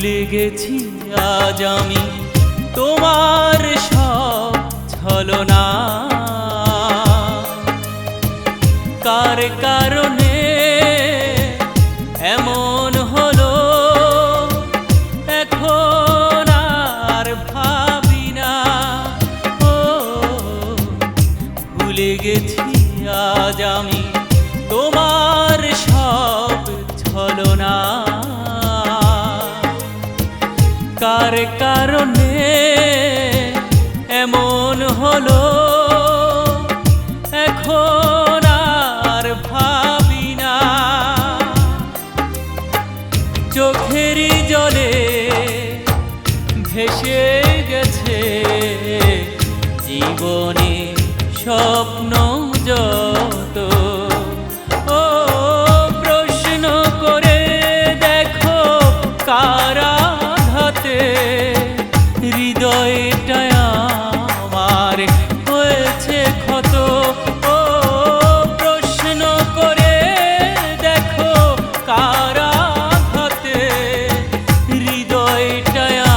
গেছি, আজ আমি তোমার সব ছলনা। কার কারণে এমন হলো, এখন আর ভাবি না। ও, ভুলে গেছি, আজ আমি তোমার সব ছলনা। কার কারণে এমন হলো। এখন আর ভাবি না। চোখেরই জলে ভেসে গেছে জীবনে স্বপ্ন। হৃদয়টা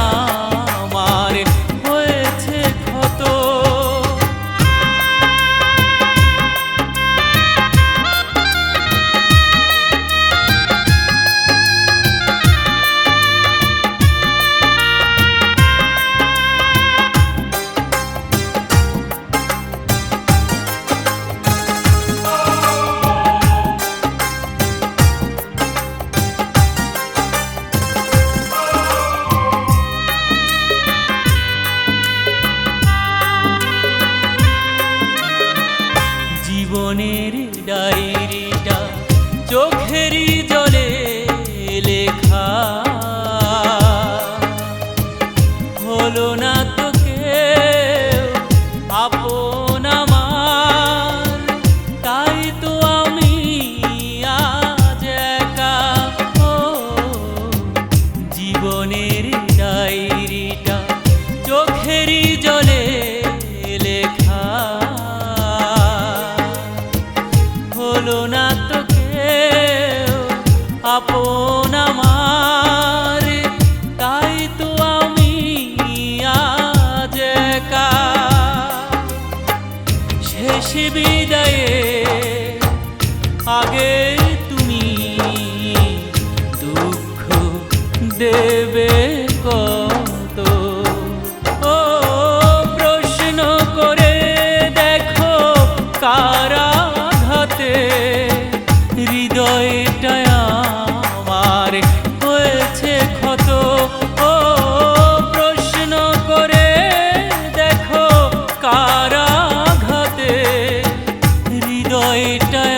জীবনের ডায়েরিটা বিদায়ে। আগে রইটা